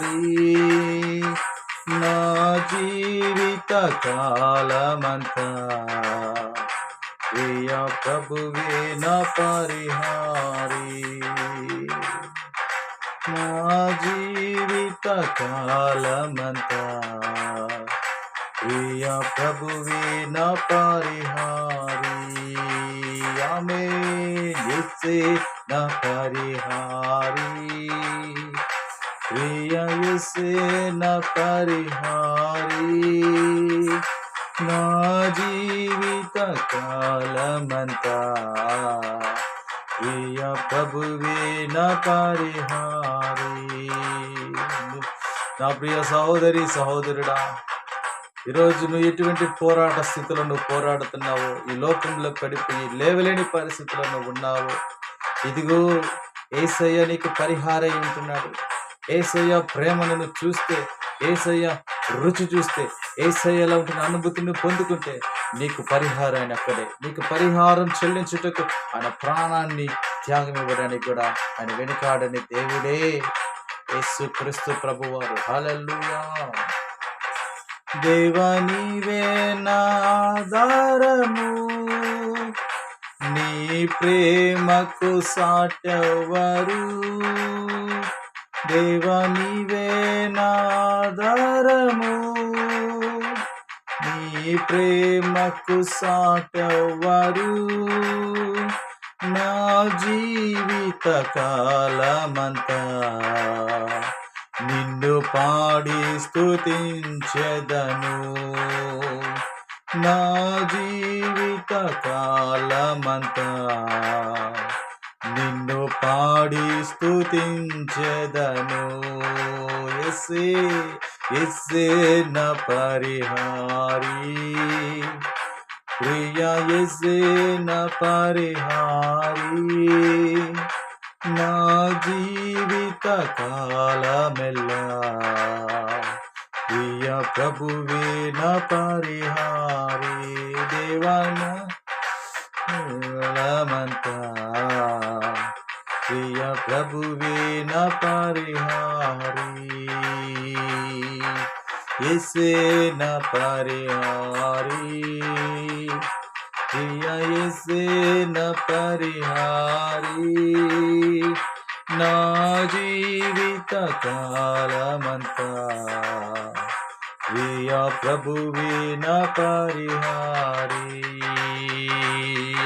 हरी ना जीवित कालमंत प्रिया प्रभु न परिहारी। ना जीवित कालमंत प्रिया प्रभु न परिहारी। आमे नित्य न परिहारी। ప్రియ పరిహారీ. నా నా జీవిత కాలమంతా ప్రియ ప్రభువే నా పరిహారి. నా ప్రియ సహోదరి సహోదరుడా ఈరోజు నువ్వు ఎటువంటి పోరాట స్థితిలో నువ్వు పోరాడుతున్నావు ఈ లోకంలో పడిపోయి లేవలేని పరిస్థితుల్లో నువ్వు ఉన్నావు ఇదిగో ఏసయ్య నీకు పరిహారం ఉంటున్నాడు. ఏసయ్య ప్రేమను చూస్తే ఏసయ్య రుచి చూస్తే ఏసయ్యలా ఉంటున్న అనుభూతిని పొందుకుంటే నీకు పరిహారం అక్కడే నీకు పరిహారం చెల్లించుటకు ఆయన ప్రాణాన్ని త్యాగం ఇవ్వడానికి కూడా ఆయన వెనుకాడని దేవుడే. యేసు క్రీస్తు ప్రభువారు. హలల్లుయా. దేవని నీవే నీ ప్రేమకు సాటవరు. దేవా నీవే నీ ప్రేమకు సాటవరు నా జీవిత కాలమంతా నిన్ను పాడి స్థుతించెదను నా జీవిత కాలమంతా నిన్ను పాడి స్తుతించెదను ఎస్సే ఎస్సే నా పరిహారి ప్రియ ఎస్సే నా పరిహారి నా జీవిత కాలమెల్లా ప్రియ ప్రభువే నా పరిహారి దేవన కాలమంతా प्रिय प्रभु न परिहारी। इसे न परिहारी। प्रिय इसे न परिहारी। ना जीवित काल प्रिय प्रभु न परिहारी।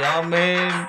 आमेन।